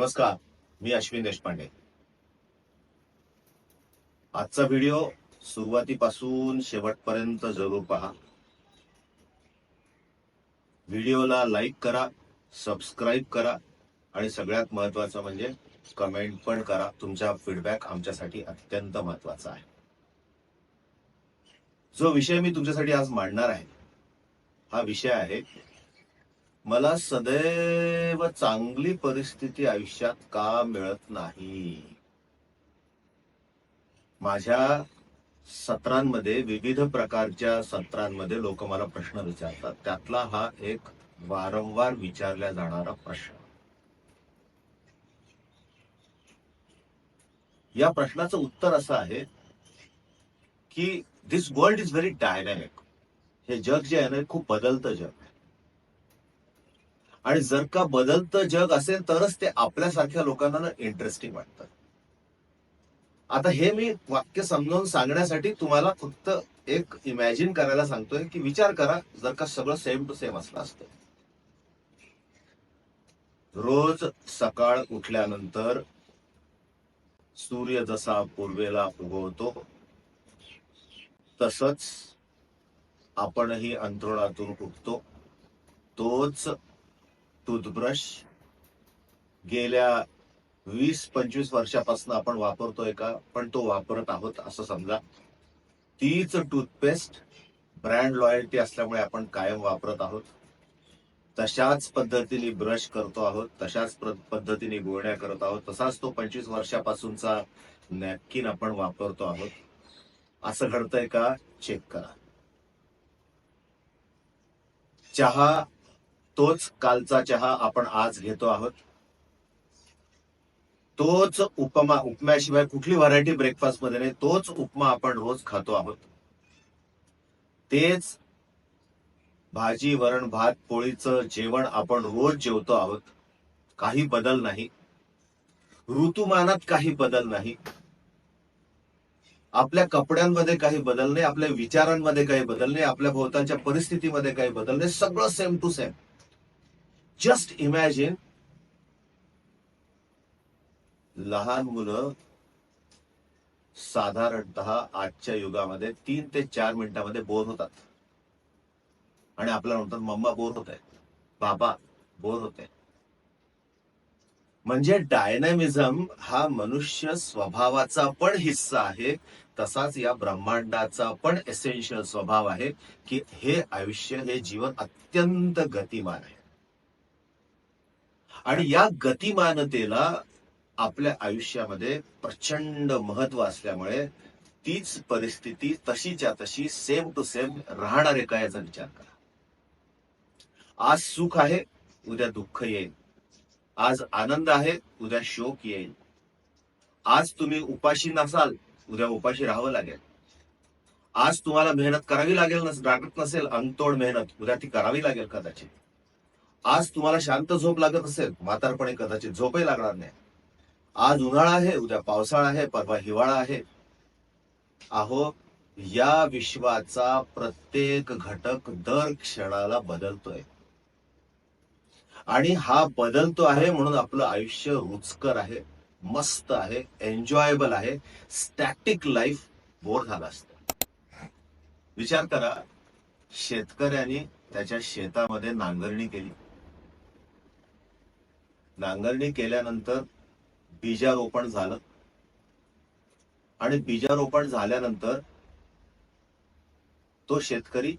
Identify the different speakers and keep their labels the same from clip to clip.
Speaker 1: नमस्कार मी अश्विन देशपांडे. आजचा व्हिडिओ सुरुवातीपासून शेवटपर्यंत जरूर पहा. व्हिडिओला लाईक करा सबस्क्राईब करा आणि सगळ्यात महत्वाचं म्हणजे कमेंट पण करा. तुमचा फीडबॅक आमच्यासाठी अत्यंत महत्त्वाचा आहे. जो विषय मी तुमच्यासाठी आज मांडणार आहे हा विषय आहे मला सदैव चांगली परिस्थिती आयुष्यात का मिळत नाही? माझ्या सत्रांमध्ये विविध प्रकारच्या सत्रांमध्ये लोक मला प्रश्न विचारतात. त्यातला हा एक वारंवार विचारला जाणारा प्रश्न. या प्रश्नाचं उत्तर असं आहे की this world is very dynamic हे जग जे आहे ना हे खूप बदलतं जग. आहे आणि जर का बदलतं जग असेल तरच ते आपल्यासारख्या लोकांना इंटरेस्टिंग वाटतं. आता हे मी वाक्य समजावून सांगण्यासाठी तुम्हाला फक्त एक इमॅजिन करायला सांगतोय की विचार करा जर का सगळं सेम टू सेम असलं असतं. रोज सकाळ उठल्यानंतर सूर्य जसा पूर्वेला उगवतो तसच आपणही अंतरुणातून उठतो तोच टूथब्रश गेल्या वीस पंचवीस वर्षापासून आपण वापरतोय का? पण तो वापरत आहोत असं समजा. तीच टूथपेस्ट ब्रँड लॉयल्टी असल्यामुळे आपण कायम वापरत आहोत. तशाच पद्धतीने ब्रश करतो आहोत तशाच पद्धतीने गोळण्या करत आहोत तसाच तो पंचवीस वर्षापासूनचा नॅपकिन आपण वापरतो आहोत. असं घडतंय का? चेक करा. चहा तोच कालचा चहा आपण आज घेतो आहोत. तोच उपमा उपम्याशिवाय कुठली व्हरायटी ब्रेकफास्टमध्ये नाही तोच उपमा आपण रोज खातो आहोत. तेच भाजी वरण भात पोळीचं जेवण आपण रोज जेवतो आहोत. काही बदल नाही. ऋतुमानात काही बदल नाही. आपल्या कपड्यांमध्ये काही बदल नाही आपल्या विचारांमध्ये काही बदल नाही आपल्या भोवतालच्या परिस्थितीमध्ये काही बदल नाही सगळं same to same just imagine लहान मुलं साधारणत आजच्या युगामध्ये तीन ते चार मिनिटामध्ये बोर होतात. आणि आपल्याला म्हणतात मम्मा बोर होत आहे बाबा बोर होत आहे म्हणजे डायनॅमिझम हा मनुष्य स्वभावाचा पण हिस्सा आहे. तसाच या ब्रह्मांडाचा पण एसेन्शियल स्वभाव आहे की हे आयुष्य हे जीवन अत्यंत गतिमान आहे. आणि या गतिमानतेला आपल्या आयुष्यामध्ये प्रचंड महत्त्व असल्यामुळे तीच परिस्थिती तशीच्या तशी सेम टू सेम राहणार आहे का याचा विचार करा. आज सुख आहे उद्या दुःख येईल. आज आनंद आहे उद्या शोक येईल. आज तुम्ही उपाशी नसाल उद्या उपाशी राहावं लागेल. आज तुम्हाला मेहनत करावी लागेल नस लागत नसेल अनतोड मेहनत उद्या ती करावी लागेल कदाचित. आज तुम्हाला शांत झोप लागत असेल म्हातारपणे कदाचित झोपही लागणार नाही. आज उन्हाळा आहे उद्या पावसाळा आहे परवा हिवाळा आहे. आहो या विश्वाचा प्रत्येक घटक दर क्षणाला बदलतोय. आणि हा बदलतो आहे म्हणून आपलं आयुष्य रुचकर आहे मस्त आहे एन्जॉयबल आहे स्टॅटिक लाईफ बोर झाला असतं. विचार करा शेतकऱ्यांनी त्याच्या शेतामध्ये नांगरणी केली. नांगरणी केल्यानंतर बीजारोपण झालं. आणि बीजारोपण झाल्यानंतर तो शेतकरी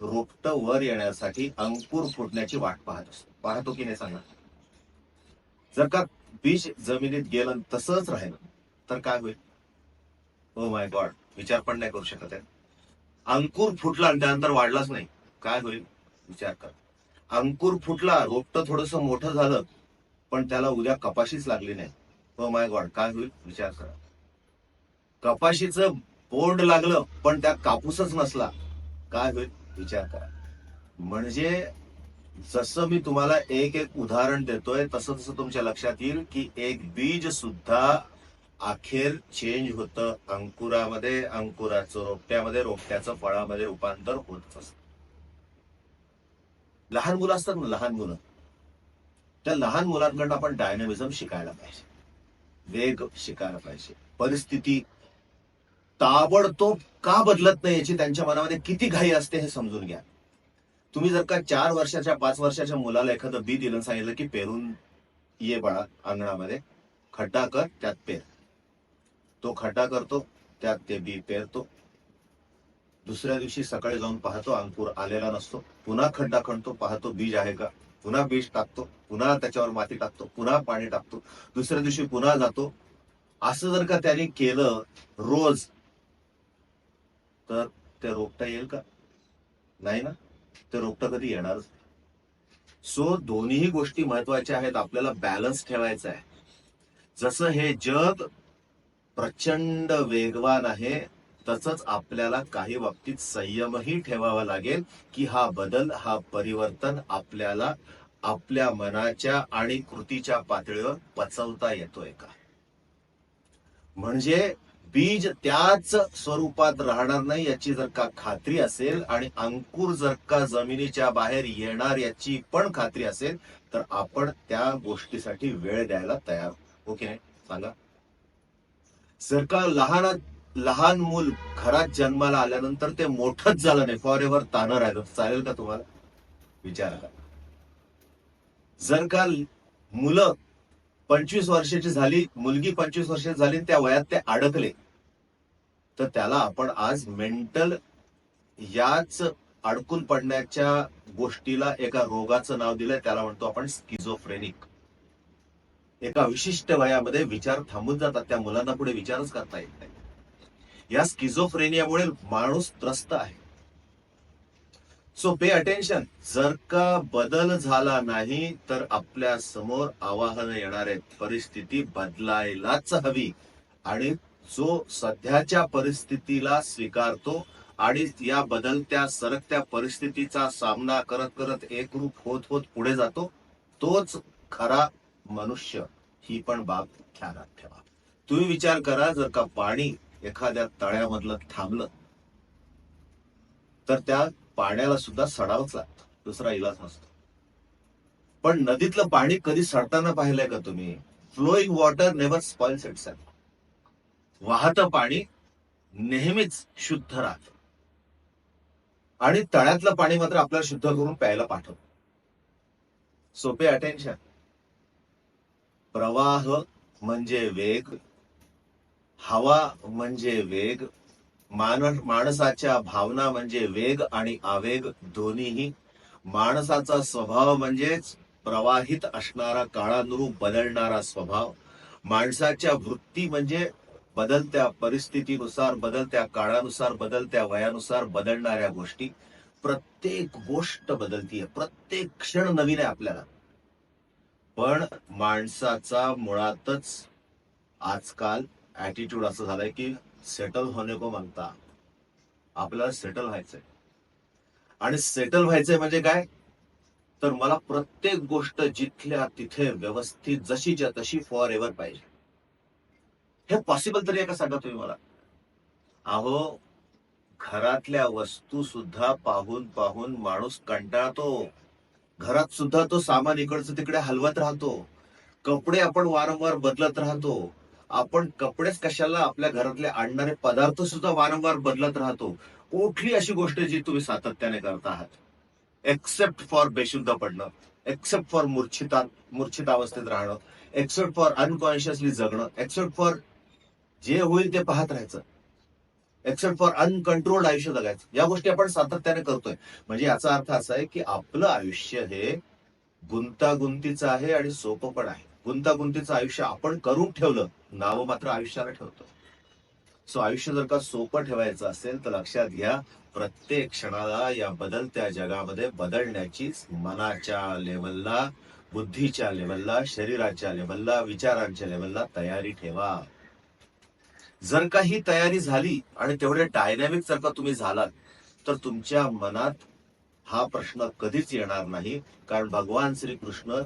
Speaker 1: रोपट वर येण्यासाठी अंकुर फुटण्याची वाट पाहत असतो. पाहतो की नाही सांगा जर का बीज जमिनीत गेलं तसंच राहिलं तर काय होईल? हो माय गॉड विचार पण नाही करू शकत आहे. अंकुर फुटला आणि त्यानंतर वाढलाच नाही. काय होईल? विचार कर. अंकुर फुटला रोपट थोडस मोठं झालं पण त्याला उद्या कपाशीच लागली नाही. हो माय गॉड काय होईल? विचार करा. कपाशीचं बोर्ड लागलं पण त्यात कापूसच नसला. काय होईल? विचार करा. म्हणजे जसं मी तुम्हाला एक एक उदाहरण देतोय तसं तसं तुमच्या लक्षात येईल की एक बीज सुद्धा अखेर चेंज होतं. अंकुरामध्ये अंकुराचं रोपट्यामध्ये रोपट्याचं फळामध्ये रूपांतर होत असत. लहान मुलं असतात ना लहान मुलं. त्या लहान मुलांकडनं आपण डायनामिझम शिकायला पाहिजे. वेग शिकायला पाहिजे. परिस्थिती ताबडतोब का बदलत नाही याची त्यांच्या मनामध्ये किती घाई असते हे समजून घ्या. तुम्ही जर का चार वर्षाच्या पाच वर्षाच्या मुलाला एखादं बी दिलं सांगितलं की पेरून ये बाळा अंगणामध्ये खड्डा कर त्यात पेर. तो खड्डा करतो त्यात ते बी पेरतो. दुसऱ्या दिवशी सकाळी जाऊन पाहतो अंकुर आलेला नसतो. पुन्हा खड्डा खणतो पाहतो बीज आहे का? पुन्हा बीज टाकतो पुन्हा त्याच्यावर माती टाकतो पुन्हा पाणी टाकतो. दुसऱ्या दिवशी पुन्हा जातो. असं जर का त्याने केलं रोज तर ते रोपटा येईल का? नाही ना? ते रोपटा कधी येणारच सो दोन्ही गोष्टी महत्त्वाच्या आहेत. आपल्याला बॅलन्स ठेवायचा आहे. जसं हे जग प्रचंड वेगवान आहे तसंच आपल्याला काही बाबतीत संयमही ठेवावा लागेल की हा बदल हा परिवर्तन आपल्याला आपल्या मनाच्या आणि कृतीच्या पातळीवर पचवता येतोय का? म्हणजे बीज त्याच स्वरूपात राहणार नाही याची जर का खात्री असेल आणि अंकुर जर का जमिनीच्या बाहेर येणार याची पण खात्री असेल तर आपण त्या गोष्टीसाठी वेळ द्यायला तयार. ओके सांगा. जर का लहान लहान मूल घरात जन्माला आल्यानंतर ते मोठंच झालं नाही. फॉर एव्हर तान राहिलं चालेल का तुम्हाला? विचार का जर का मुलं पंचवीस वर्षाची झाली मुलगी पंचवीस वर्षाची झाली त्या वयात ते अडकले तर त्याला आपण आज मेंटल याच अडकून पडण्याच्या गोष्टीला एका रोगाचं नाव दिलंय. त्याला म्हणतो आपण स्किझोफ्रेनिक एका विशिष्ट वयामध्ये विचार थांबून जातात. त्या मुलांना पुढे विचारच करता येत नाही. या स्किझोफ्रेनियामुळे माणूस त्रस्त आहे. सो पे अटेन्शन जर का बदल झाला नाही तर आपल्यासमोर आवाहन येणार आहेत परिस्थिती बदलायलाच हवी. आणि जो सध्याच्या परिस्थितीला स्वीकारतो आणि या बदलत्या सरकत्या परिस्थितीचा सामना करत करत एकरूप होत होत पुढे जातो तोच खरा मनुष्य ही पण बाब ध्यानात ठेवा. तुम्ही विचार करा जर का पाणी एखाद्या तळ्यामधलं थांबलं तर त्या पाण्याला सुद्धा सडावंच लागतं. दुसरा इलाज नसतो. पण नदीतलं पाणी कधी सडताना पाहिलंय का तुम्ही? Flowing water never spoils it वाहत पाणी नेहमीच शुद्ध राहतं. आणि तळ्यातलं पाणी मात्र आपल्याला शुद्ध करून प्यायला पाठवतो. सोपे अटेन्शन प्रवाह म्हणजे वेग हवा म्हणजे वेग मान माणसाच्या भावना म्हणजे वेग आणि आवेग दोन्हीही. माणसाचा स्वभाव म्हणजेच प्रवाहित असणारा काळानुरूप बदलणारा स्वभाव. माणसाच्या वृत्ती म्हणजे बदलत्या परिस्थितीनुसार बदलत्या काळानुसार बदलत्या वयानुसार बदलणाऱ्या गोष्टी. प्रत्येक गोष्ट बदलतीये प्रत्येक क्षण नवीन आहे आपल्याला. पण माणसाचा मुळातच आजकाल ऍटिट्यूड असं झालंय की सेटल होणे को म्हणता आपल्याला सेटल व्हायचंय. आणि सेटल व्हायचंय म्हणजे काय? तर मला प्रत्येक गोष्ट जिथल्या तिथे व्यवस्थित जशीच्या तशी फॉर एव्हर पाहिजे. हे पॉसिबल तरी आहे का सांगा तुम्ही मला? अहो घरातल्या वस्तू सुद्धा पाहून पाहून माणूस कंटाळतो. घरात सुद्धा तो सामान इकडचं तिकडे हलवत राहतो. कपडे आपण वारंवार बदलत राहतो. आपण कपडेच कशाला आपल्या घरातले आणणारे पदार्थ सुद्धा वारंवार बदलत राहतो. कुठली अशी गोष्ट जी तुम्ही सातत्याने करत आहात? एक्सेप्ट फॉर बेशुद्ध पडणं. एक्सेप्ट फॉर मूर्छिता मूर्छित अवस्थेत राहणं. एक्सेप्ट फॉर अनकॉन्शियसली जगणं. एक्सेप्ट फॉर जे होईल ते पाहत राहायचं. एक्सेप्ट फॉर अनकंट्रोल्ड आयुष्य जगायचं. या गोष्टी आपण सातत्याने करतोय. म्हणजे याचा अर्थ असा आहे की आपलं आयुष्य हे गुंतागुंतीचं आहे आणि सोपं पण आहे. गुंतागुंतीचं आयुष्य आपण करून ठेवलं नाव मात्र आयुष्याला ठेवतो. सो आयुष्य जर का सोपं ठेवायचं असेल तर लक्षात घ्या प्रत्येक क्षणाला या बदलत्या जगामध्ये बदलण्याची मनाच्या लेवलला बुद्धीच्या लेवलला शरीराच्या लेवलला विचारांच्या लेवलला तयारी ठेवा. जर का ही तयारी झाली आणि तेवढे डायनॅमिक जर का तुम्ही झालात तर तुमच्या मनात हा प्रश्न कधीच येणार नाही कारण भगवान श्रीकृष्ण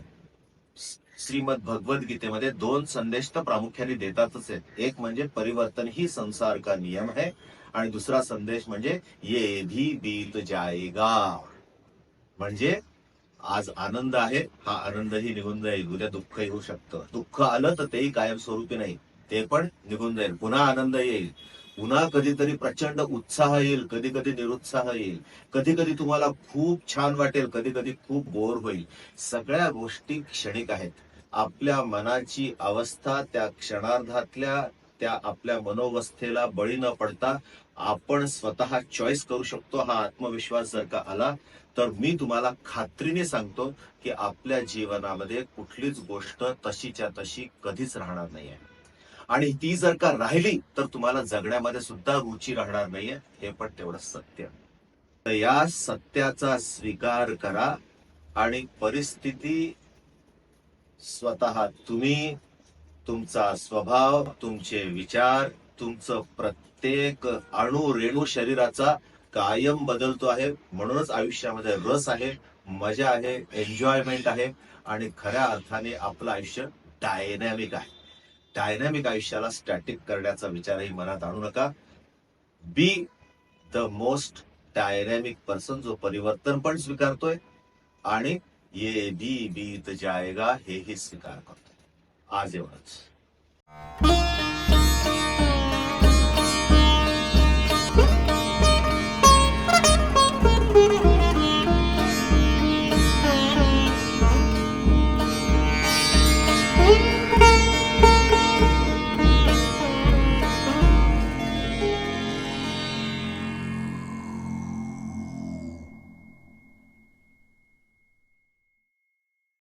Speaker 1: श्रीमद भगवद्गीतेमध्ये दोन संदेश तर प्रामुख्याने देतातच आहेत. एक म्हणजे परिवर्तन ही संसार का नियम है? आणि दुसरा संदेश म्हणजे ये भी बीत जाएगा. म्हणजे आज आनंद आहे हा आनंदही निघून जाईल उद्या दुःख येऊ शकतं. दुःख आलं तर तेही कायमस्वरूपी नाही ते पण निघून जाईल. पुन्हा आनंद येईल. पुन्हा कधीतरी प्रचंड उत्साह येईल कधी कधी निरुत्साह येईल. कधी कधी तुम्हाला खूप छान वाटेल कधी कधी खूप बोर होईल. सगळ्या गोष्टी क्षणिक आहेत. आपल्या मनाची अवस्था त्या क्षणार्धातल्या त्या आपल्या मनोवस्थेला बळी न पडता आपण स्वतः चॉईस करू शकतो हा आत्मविश्वास जर का आला तर मी तुम्हाला खात्रीने सांगतो की आपल्या जीवनामध्ये कुठलीच गोष्ट तशीच्या तशी कधीच राहणार नाहीये. आणि ती जर का राहिली तर तुम्हाला जगण्यामध्ये सुद्धा रुची राहणार नाहीये हे पण तेवढं सत्य. तर या सत्याचा स्वीकार करा आणि परिस्थिती स्वतः तुम्ही तुमचा स्वभाव तुमचे विचार तुमचं प्रत्येक अणू रेणू शरीराचा कायम बदलतो आहे. म्हणूनच आयुष्यामध्ये रस आहे मजा आहे एन्जॉयमेंट आहे आणि खऱ्या अर्थाने आपलं आयुष्य डायनॅमिक आहे. डायनॅमिक आयुष्याला स्टॅटिक करण्याचा विचारही मनात आणू नका. Be the most dynamic person जो परिवर्तन पण स्वीकारतोय आणि ये भी बीत जाएगा हे ही स्वीकार करतोय आज एवढंच।